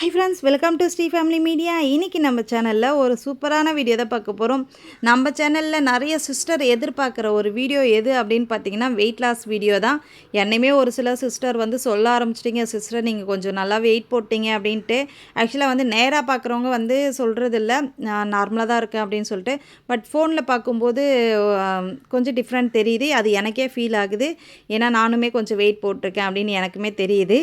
Hi friends welcome to Sri family media இன்றைக்கி நம்ம சேனலில் ஒரு சூப்பரான வீடியோ தான் பார்க்க போகிறோம் நம்ம சேனலில் நிறைய சிஸ்டர் எதிர்பார்க்குற ஒரு வீடியோ எது அப்படின்னு பார்த்தீங்கன்னா வெயிட் லாஸ் வீடியோ தான். என்னையுமே ஒரு சில சிஸ்டர் வந்து சொல்ல ஆரம்பிச்சிட்டிங்க. சிஸ்டர் நீங்கள் கொஞ்சம் நல்லா வெயிட் போட்டிங்க அப்படின்ட்டு. ஆக்சுவலாக வந்து நேராக பார்க்குறவங்க வந்து சொல்கிறது இல்லை நான் நார்மலாக தான் இருக்கேன் அப்படின்னு சொல்லிட்டு. பட் ஃபோனில் பார்க்கும்போது கொஞ்சம் டிஃப்ரெண்ட் தெரியுது. அது எனக்கே ஃபீல் ஆகுது. ஏன்னா நானுமே கொஞ்சம் வெயிட் போட்டிருக்கேன் அப்படின்னு எனக்குமே தெரியுது.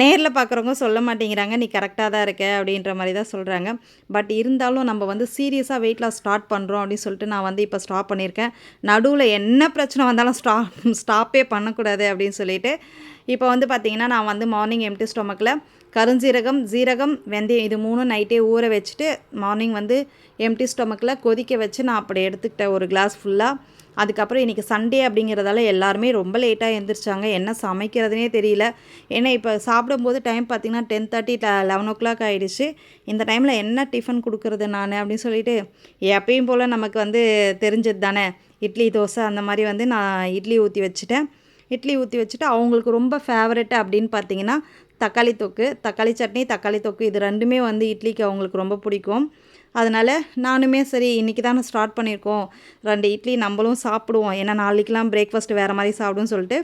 நேரில் பார்க்குறவங்க சொல்ல மாட்டேங்கிறாங்க நீ கரெக்டாக தான் இருக்க அப்படின்ற மாதிரி தான் சொல்கிறாங்க பட் இருந்தாலும் நம்ம வந்து சீரியஸாக வெயிட் லாஸ் ஸ்டார்ட் பண்ணுறோம் அப்படின்னு சொல்லிட்டு நான் வந்து இப்போ ஸ்டாப் பண்ணியிருக்கேன். நடுவில் என்ன பிரச்சனை வந்தாலும் ஸ்டாப் ஸ்டாப்பே பண்ணக்கூடாது அப்படின்னு சொல்லிட்டு இப்போ வந்து பார்த்திங்கன்னா நான் வந்து மார்னிங் எம்டி ஸ்டொமக்கில் கருஞ்சீரகம் ஜீரகம் வெந்தயம் இது மூணும் நைட்டே ஊற வச்சுட்டு மார்னிங் வந்து எம்டி ஸ்டொமக்கில் கொதிக்க வச்சு நான் அப்படி எடுத்துக்கிட்டேன் ஒரு கிளாஸ் ஃபுல்லாக அதுக்கப்புறம் இன்றைக்கி சண்டே அப்படிங்கிறதால எல்லாருமே ரொம்ப லேட்டாக எழுந்திரிச்சாங்க என்ன சமைக்கிறதுனே தெரியல. ஏன்னா இப்போ சாப்பிடும்போது டைம் பார்த்திங்கன்னா ten thirty eleven o'clock ஆகிடுச்சு இந்த டைமில் என்ன டிஃபன் கொடுக்குறது நான் அப்படின்னு சொல்லிட்டு எப்பயும் போல் நமக்கு வந்து தெரிஞ்சது தானே. இட்லி தோசை அந்த மாதிரி வந்து நான் இட்லி ஊற்றி வச்சுட்டேன். இட்லி ஊற்றி வச்சுட்டு அவங்களுக்கு ரொம்ப ஃபேவரெட் அப்படின்னு பார்த்தீங்கன்னா தக்காளி தொக்கு தக்காளி சட்னி தக்காளி தொக்கு இது ரெண்டுமே வந்து இட்லிக்கு அவங்களுக்கு ரொம்ப பிடிக்கும். அதனால் நானுமே சரி இன்றைக்கி தானே ஸ்டார்ட் பண்ணியிருக்கோம் ரெண்டு இட்லி நம்மளும் சாப்பிடுவோம். ஏன்னா நாளைக்கெலாம் பிரேக்ஃபாஸ்ட் வேறு மாதிரி சாப்பிடுன்னு சொல்லிட்டு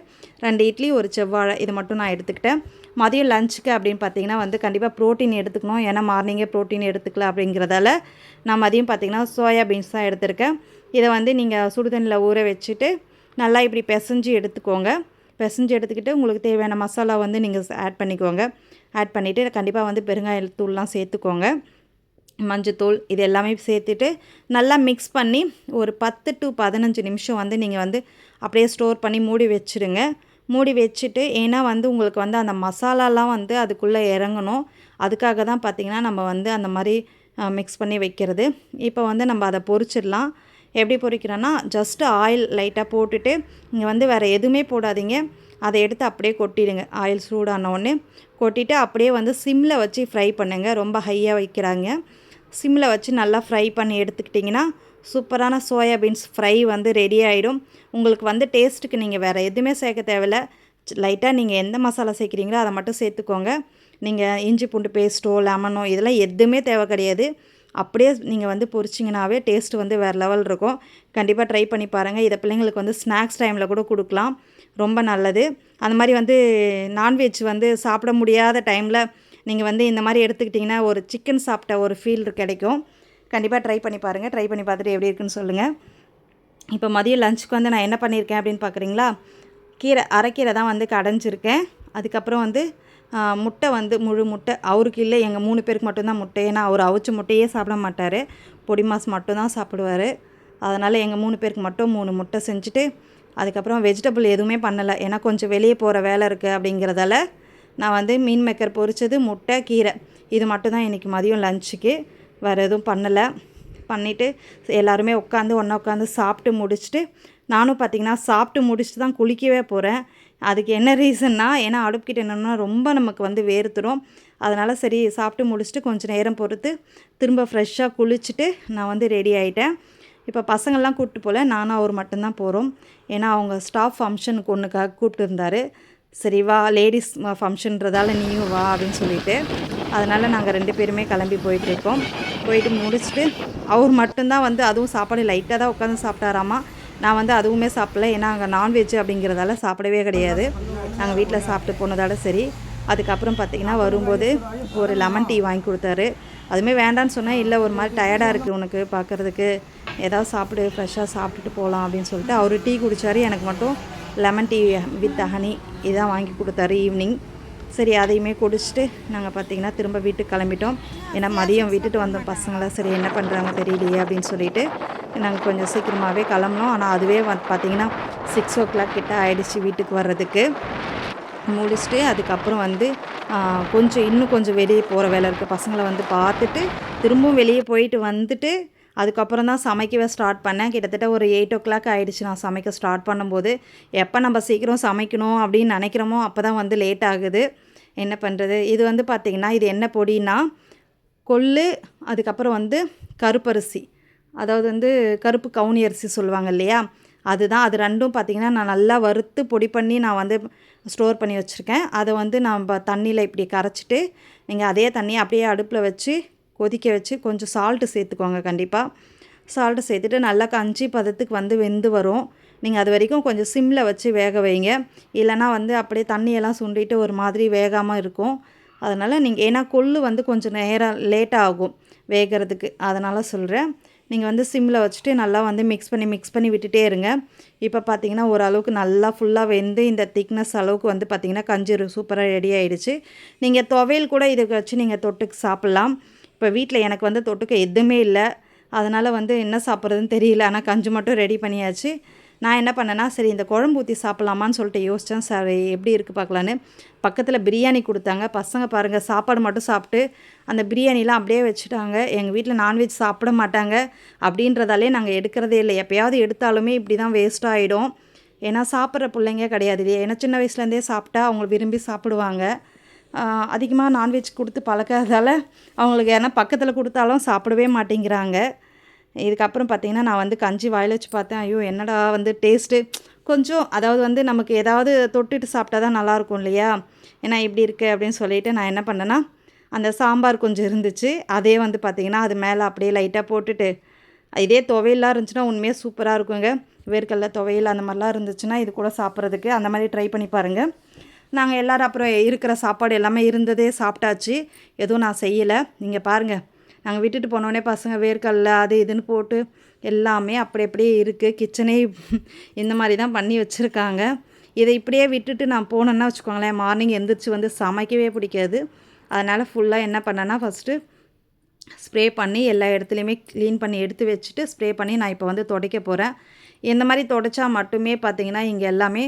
ரெண்டு இட்லி ஒரு செவ்வாழை இது மட்டும் நான் எடுத்துக்கிட்டேன். மதியம் லஞ்சுக்கு அப்படின்னு பார்த்தீங்கன்னா வந்து கண்டிப்பாக ப்ரோட்டீன் எடுத்துக்கணும். ஏன்னா மார்னிங்கே ப்ரோட்டீன் எடுத்துக்கல அப்படிங்கிறதால நான் மதியம் பார்த்தீங்கன்னா சோயா பீன்ஸ் தான் எடுத்திருக்கேன். இதை வந்து நீங்கள் சுடுதண்ணியில் ஊற வச்சுட்டு நல்லா இப்படி பிசைஞ்சு எடுத்துக்கோங்க. பிசைஞ்சு எடுத்துக்கிட்டு உங்களுக்கு தேவையான மசாலா வந்து நீங்கள் ஆட் பண்ணிக்கோங்க. ஆட் பண்ணிவிட்டு கண்டிப்பாக வந்து பெருங்காயத்தூள்லாம் சேர்த்துக்கோங்க. மஞ்சத்தூள் இது எல்லாமே சேர்த்துட்டு நல்லா மிக்ஸ் பண்ணி ஒரு பத்து டு பதினஞ்சு நிமிஷம் வந்து நீங்கள் வந்து அப்படியே ஸ்டோர் பண்ணி மூடி வச்சுருங்க. மூடி வச்சுட்டு ஏன்னா வந்து உங்களுக்கு வந்து அந்த மசாலாலாம் வந்து அதுக்குள்ளே இறங்கணும். அதுக்காக தான் பார்த்திங்கன்னா நம்ம வந்து அந்த மாதிரி மிக்ஸ் பண்ணி வைக்கிறது. இப்போ வந்து நம்ம அதை பொரிச்சிடலாம். எப்படி பொரிக்கிறோன்னா ஜஸ்ட்டு ஆயில் லைட்டாக போட்டுட்டு இங்கே வந்து வேறு எதுவுமே போடாதீங்க. அதை எடுத்து அப்படியே கொட்டிடுங்க. ஆயில் சூடான உடனே கொட்டிட்டு அப்படியே வந்து சிம்மில் வச்சு ஃப்ரை பண்ணுங்கள் ரொம்ப ஹையாக வைக்கிறாங்க. சிம்மில் வச்சு நல்லா ஃப்ரை பண்ணி எடுத்துக்கிட்டிங்கன்னா சூப்பரான சோயா பீன்ஸ் ஃப்ரை வந்து ரெடி ஆகிடும் உங்களுக்கு வந்து டேஸ்ட்டுக்கு நீங்கள் வேறு எதுவுமே சேர்க்க தேவையில்ல. லைட்டாக நீங்கள் எந்த மசாலா சேர்க்குறீங்களோ அதை மட்டும் சேர்த்துக்கோங்க. நீங்கள் இஞ்சி பூண்டு பேஸ்ட்டோ லெமனோ இதெல்லாம் எதுவுமே தேவை கிடையாது. அப்படியே நீங்கள் வந்து பொரிச்சிங்கனாவே டேஸ்ட் வந்து வேறு லெவல் இருக்கும். கண்டிப்பாக ட்ரை பண்ணி பாருங்கள். இதை பிள்ளைங்களுக்கு வந்து ஸ்நாக்ஸ் டைமில் கூட கொடுக்கலாம். ரொம்ப நல்லது. அந்த மாதிரி வந்து நான்வெஜ் வந்து சாப்பிட முடியாத டைமில் நீங்கள் வந்து இந்த மாதிரி எடுத்துக்கிட்டிங்கன்னா ஒரு சிக்கன் சாப்பிட்ட ஒரு ஃபீல் கிடைக்கும். கண்டிப்பாக ட்ரை பண்ணி பாருங்கள் ட்ரை பண்ணி பார்த்துட்டு எப்படி இருக்குன்னு சொல்லுங்கள் இப்போ மதியம் லஞ்சுக்கு வந்து நான் என்ன பண்ணியிருக்கேன் அப்படின்னு பார்க்குறீங்களா? கீரை அரைக்கீரை தான் வந்து கடைஞ்சிருக்கேன். அதுக்கப்புறம் வந்து முட்டை வந்து முழு முட்டை. அவருக்கு இல்லை எங்கள் மூணு பேருக்கு மட்டும்தான் முட்டை. ஏன்னா அவர் அவிச்ச முட்டையே சாப்பிட மாட்டார். பொடி மாஸ் மட்டும்தான் சாப்பிடுவார். அதனால் எங்கள் மூணு பேருக்கு மட்டும் மூணு முட்டை செஞ்சுட்டு அதுக்கப்புறம் வெஜிடபிள் எதுவுமே பண்ணலை. ஏன்னா கொஞ்சம் வெளியே போகிற வேலை இருக்குது அப்படிங்கிறதால நான் வந்து மீன் மேக்கர் பொரிச்சது முட்டை கீரை. இது மட்டும் தான் இன்றைக்கி மதியம் லஞ்சுக்கு. வேறு எதுவும் பண்ணலை. பண்ணிவிட்டு எல்லாருமே உட்காந்து ஒன்றா உட்காந்து சாப்பிட்டு முடிச்சுட்டு நானும் பார்த்திங்கன்னா சாப்பிட்டு முடிச்சுட்டு தான் குளிக்கவே போகிறேன் அதுக்கு என்ன ரீசன்னா ஏன்னா அடுப்புக்கிட்ட என்னென்னா ரொம்ப நமக்கு வந்து வேர்த்துடும் அதனால் சரி சாப்பிட்டு முடிச்சுட்டு கொஞ்சம் நேரம் பொறுத்து திரும்ப ஃப்ரெஷ்ஷாக குளிச்சுட்டு நான் வந்து ரெடி ஆகிட்டேன் இப்போ பசங்கள்லாம் கூப்பிட்டு போகல நானும் அவர் மட்டும்தான் போகிறோம் ஏன்னா அவங்க ஸ்டாஃப் ஃபங்க்ஷனுக்கு ஒன்றுக்காக கூப்பிட்டு இருந்தார். சரி வா லேடிஸ் ஃபங்க்ஷன்றதால நீயும் வா அப்படின்னு சொல்லிட்டு அதனால் நாங்கள் ரெண்டு பேருமே கிளம்பி போயிட்டுருக்கோம். போயிட்டு முடிச்சுட்டு அவர் மட்டும்தான் வந்து அதுவும் சாப்பாடு லைட்டாக தான் உட்காந்து சாப்பிட்டாராமா? நான் வந்து அதுவுமே சாப்பிடல. ஏன்னா அங்கே நான்வெஜ் அப்படிங்கிறதால சாப்பிடவே கிடையாது. நாங்கள் வீட்டில் சாப்பிட்டு போனதால சரி. அதுக்கப்புறம் பார்த்திங்கன்னா வரும்போது ஒரு லெமன் டீ வாங்கி கொடுத்தாரு. அதுவுமே வேண்டான்னு சொன்னால் இல்லை ஒரு மாதிரி டயர்டாக இருக்குது உனக்கு பார்க்குறதுக்கு ஏதாவது சாப்பிடு ஃப்ரெஷ்ஷாக சாப்பிட்டுட்டு போகலாம் அப்படின்னு சொல்லிட்டு அவர் டீ குடித்தார் எனக்கு மட்டும் லெமன் டீ வித் ஹனி இதான் வாங்கி கொடுத்தாரு ஈவினிங் சரி அதையுமே குடிச்சிட்டு நாங்கள் பார்த்தீங்கன்னா திரும்ப வீட்டுக்கு கிளம்பிட்டோம். ஏன்னா மதியம் விட்டுட்டு வந்தோம் பசங்களை சரி என்ன பண்ணுறாங்க தெரியலையே அப்படின்னு சொல்லிட்டு நாங்கள் கொஞ்சம் சீக்கிரமாகவே கிளம்புனோம். ஆனால் அதுவே வந்து பார்த்தீங்கன்னா சிக்ஸ் ஓ கிளாக் கிட்ட ஆகிடுச்சு வீட்டுக்கு வர்றதுக்கு. முடிச்சுட்டு அதுக்கப்புறம் வந்து கொஞ்சம் இன்னும் கொஞ்சம் வெளியே போகிற வேலை இருக்குது பசங்களை வந்து பார்த்துட்டு திரும்பவும் வெளியே போயிட்டு வந்துட்டு அதுக்கப்புறம் தான் சமைக்கவே ஸ்டார்ட் பண்ணேன். கிட்டத்தட்ட ஒரு எயிட் ஓ கிளாக் ஆகிடுச்சு நான் சமைக்க ஸ்டார்ட் பண்ணும்போது. எப்போ நம்ம சீக்கிரம் சமைக்கணும் அப்படின்னு நினைக்கிறோமோ அப்போ தான் வந்து லேட் ஆகுது. என்ன பண்ணுறது இது வந்து பார்த்திங்கன்னா இது என்ன பொடின்னா கொள்ளு அதுக்கப்புறம் வந்து கருப்பரிசி. அதாவது வந்து கருப்பு கவுனி அரிசி சொல்லுவாங்க இல்லையா? அதுதான். அது ரெண்டும் பார்த்திங்கன்னா நான் நல்லா வறுத்து பொடி பண்ணி நான் வந்து ஸ்டோர் பண்ணி வச்சுருக்கேன். அதை வந்து நான் தண்ணியில் இப்படி கரைச்சிட்டு நீங்கள் அதே தண்ணியை அப்படியே அடுப்பில் வச்சு கொதிக்க வச்சு கொஞ்சம் சால்ட்டு சேர்த்துக்கோங்க கண்டிப்பாக சால்ட்டு சேர்த்துட்டு நல்லா கஞ்சி பதத்துக்கு வந்து வெந்து வரும். நீங்கள் அது வரைக்கும் கொஞ்சம் சிம்மில் வச்சு வேக வைங்க. இல்லைனா வந்து அப்படியே தண்ணியெல்லாம் சுண்டிட்டு ஒரு மாதிரி வேகாமல் இருக்கும். அதனால் நீங்கள் ஏன்னா கொள்ளு வந்து கொஞ்சம் நேரம் லேட்டாக ஆகும் வேகிறதுக்கு. அதனால் சொல்கிறேன் நீங்கள் வந்து சிம்மில் வச்சுட்டு நல்லா வந்து மிக்ஸ் பண்ணி மிக்ஸ் பண்ணி விட்டுட்டே இருங்க. இப்போ பார்த்தீங்கன்னா ஓரளவுக்கு நல்லா ஃபுல்லாக வெந்து இந்த திக்னஸ் அளவுக்கு வந்து பார்த்திங்கன்னா கஞ்சி சூப்பராக ரெடி ஆகிடுச்சு நீங்கள் துவையல் கூட இதை வச்சு நீங்கள் தொட்டுக்கு சாப்பிட்லாம். இப்போ வீட்டில் எனக்கு வந்து தொட்டுக்க எதுவுமே இல்லை. அதனால் வந்து என்ன சாப்பிட்றதுன்னு தெரியல. ஆனால் கஞ்சி மட்டும் ரெடி பண்ணியாச்சு. நான் என்ன பண்ணேன்னா சரி இந்த குழம்பு ஊற்றி சாப்பிட்லாமான்னு சொல்லிட்டு யோசித்தேன் சார் எப்படி இருக்குது பார்க்கலான்னு. பக்கத்தில் பிரியாணி கொடுத்தாங்க. பசங்க பாருங்கள் சாப்பாடு மட்டும் சாப்பிட்டு அந்த பிரியாணிலாம் அப்படியே வச்சுட்டாங்க. எங்கள் வீட்டில் நான்வெஜ் சாப்பிட மாட்டாங்க. அப்படின்றதாலே நாங்கள் எடுக்கிறதே இல்லை. எப்போயாவது எடுத்தாலுமே இப்படி தான் வேஸ்ட் ஆகிடும் ஏன்னா சாப்பிட்ற பிள்ளைங்க கிடையாது. இல்லையா ஏன்னா சின்ன வயசுலேருந்தே சாப்பிட்டா அவங்க விரும்பி சாப்பிடுவாங்க. அதிகமாக நான்வெஜ் கொடுத்து பழக்காததால் அவங்களுக்கு ஏன்னா பக்கத்தில் கொடுத்தாலும் சாப்பிடவே மாட்டேங்கிறாங்க. இதுக்கப்புறம் பார்த்திங்கன்னா நான் வந்து கஞ்சி வாயில் வச்சு பார்த்தேன். ஐயோ என்னடா வந்து டேஸ்ட்டு கொஞ்சம் அதாவது வந்து நமக்கு ஏதாவது தொட்டுட்டு சாப்பிட்டா தான் நல்லாயிருக்கும் இல்லையா? ஏன்னா இப்படி இருக்குது அப்படின்னு சொல்லிவிட்டு நான் என்ன பண்ணேன்னா அந்த சாம்பார் கொஞ்சம் இருந்துச்சு. அதே வந்து பார்த்திங்கன்னா அது மேலே அப்படியே லைட்டாக போட்டுட்டு இதே துவையெல்லாம் இருந்துச்சுன்னா உண்மையாக சூப்பராக இருக்குங்க. வேர்க்கடல துவையல் அந்த மாதிரிலாம் இருந்துச்சுன்னா இது கூட சாப்பிட்றதுக்கு அந்த மாதிரி ட்ரை பண்ணி பாருங்கள் நாங்கள் எல்லோரும் அப்புறம் இருக்கிற சாப்பாடு எல்லாமே இருந்ததே சாப்பிட்டாச்சு. எதுவும் நான் செய்யலை. நீங்கள் பாருங்கள் நாங்கள் விட்டுட்டு போனோடனே பசங்க வேர்க்கடல அது இதுன்னு போட்டு எல்லாமே அப்படி அப்படியே இருக்குது கிச்சனே இந்த மாதிரி தான் பண்ணி வச்சுருக்காங்க. இதை இப்படியே விட்டுட்டு நான் போனேன்னா வச்சுக்கோங்களேன் மார்னிங் எந்திரிச்சு வந்து சமைக்கவே பிடிக்காது. அதனால் ஃபுல்லாக என்ன பண்ணேன்னா ஃபஸ்ட்டு ஸ்ப்ரே பண்ணி எல்லா இடத்துலையுமே க்ளீன் பண்ணி எடுத்து வச்சுட்டு ஸ்ப்ரே பண்ணி நான் இப்போ வந்து துடைக்க போகிறேன் இந்த மாதிரி துடைச்சா மட்டுமே பார்த்திங்கன்னா இங்கே எல்லாமே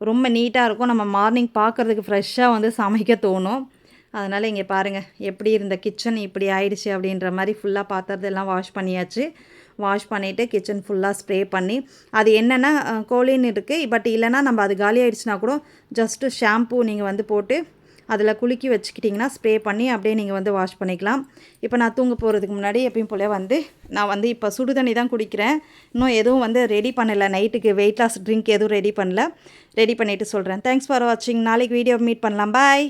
ரொம்ப நீட்டாக இருக்கும். நம்ம மார்னிங் பார்க்குறதுக்கு ஃப்ரெஷ்ஷாக வந்து சமைக்க தோணும். அதனால் இங்கே பாருங்கள் எப்படி இருந்த கிச்சன் இப்படி ஆயிடுச்சு அப்படின்ற மாதிரி ஃபுல்லாக பாத்திரத்தெல்லாம் வாஷ் பண்ணியாச்சு. வாஷ் பண்ணிவிட்டு கிச்சன் ஃபுல்லாக ஸ்ப்ரே பண்ணி அது என்னென்னா கோழின்னு இருக்குது பட் இல்லைனா நம்ம அது காலி ஆயிடுச்சுனா கூட ஜஸ்ட்டு ஷாம்பூ நீங்கள் வந்து போட்டு அதில் குலுக்கி வச்சுக்கிட்டிங்கன்னா ஸ்ப்ரே பண்ணி அப்படியே நீங்கள் வந்து வாஷ் பண்ணிக்கலாம். இப்போ நான் தூங்க போகிறதுக்கு முன்னாடி எப்பயும் போல வந்து நான் வந்து இப்போ சுடு தண்ணி தான் குடிக்கிறேன். இன்னும் எதுவும் வந்து ரெடி பண்ணலை. நைட்டுக்கு வெயிட் லாஸ் ட்ரிங்க் எதுவும் ரெடி பண்ணல. ரெடி பண்ணிவிட்டு சொல்கிறேன் தேங்க்ஸ் ஃபார் வாட்சிங் நாளைக்கு வீடியோ மீட் பண்ணலாம். பாய்